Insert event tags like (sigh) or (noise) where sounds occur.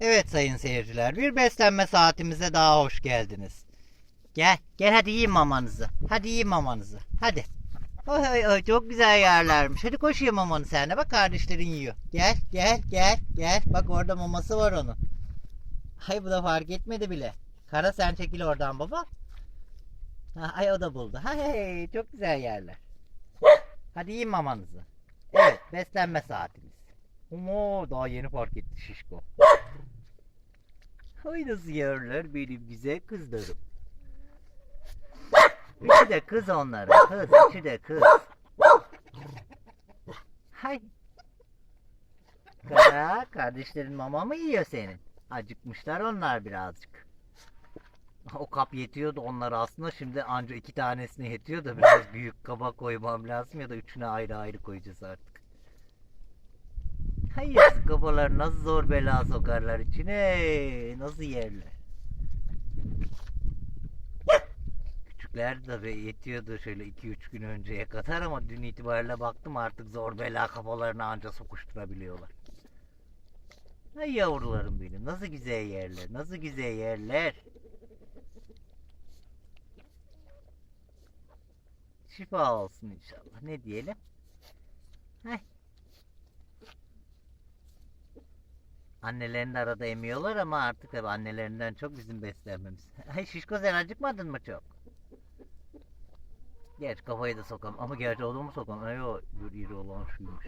Evet sayın seyirciler, bir beslenme saatimize daha hoş geldiniz. Gel, gel hadi yiyin mamanızı. Hadi yiyin mamanızı. Hadi. Oy oy oy çok güzel yerlermiş. Hadi koş ye mamanı sen de. Bak kardeşlerin yiyor. Gel, gel, gel, gel. Bak orada maması var onun. Hay bu da fark etmedi bile. Kara sen çekil oradan baba. Ha, ay o da buldu. Hay çok güzel yerler. Hadi yiyin mamanızı. Evet, beslenme saatimiz. Ama daha yeni fark etti şişko. Hay nasıl yerler benim güzel kızlarım. Üçü de kız onların. Kız, üçü de kız. Hay. Kara, kardeşlerin mama mı yiyor senin? Acıkmışlar onlar birazcık. O kap yetiyordu onlara aslında şimdi anca iki tanesine yetiyor da biraz büyük kaba koymam lazım ya da üçüne ayrı ayrı koyacağız artık. Hayır kabalar nasıl zor bela sokarlar içine nasıl yerler. Küçükler be yetiyordu şöyle 2-3 gün önceye kadar ama dün itibariyle baktım artık zor bela kafalarını anca sokuşturabiliyorlar. Ay yavrularım benim nasıl güzel yerler nasıl güzel yerler. Şifa olsun inşallah ne diyelim. Hay. Annelerini arada emiyorlar ama artık tabii annelerinden çok bizim beslenmemiz. (laughs) Ay şişko sen acıkmadın mı çok? Geç kafayı da sokam ama gerçi oğlumu sokam. Ay o dur iri olan şuymuş.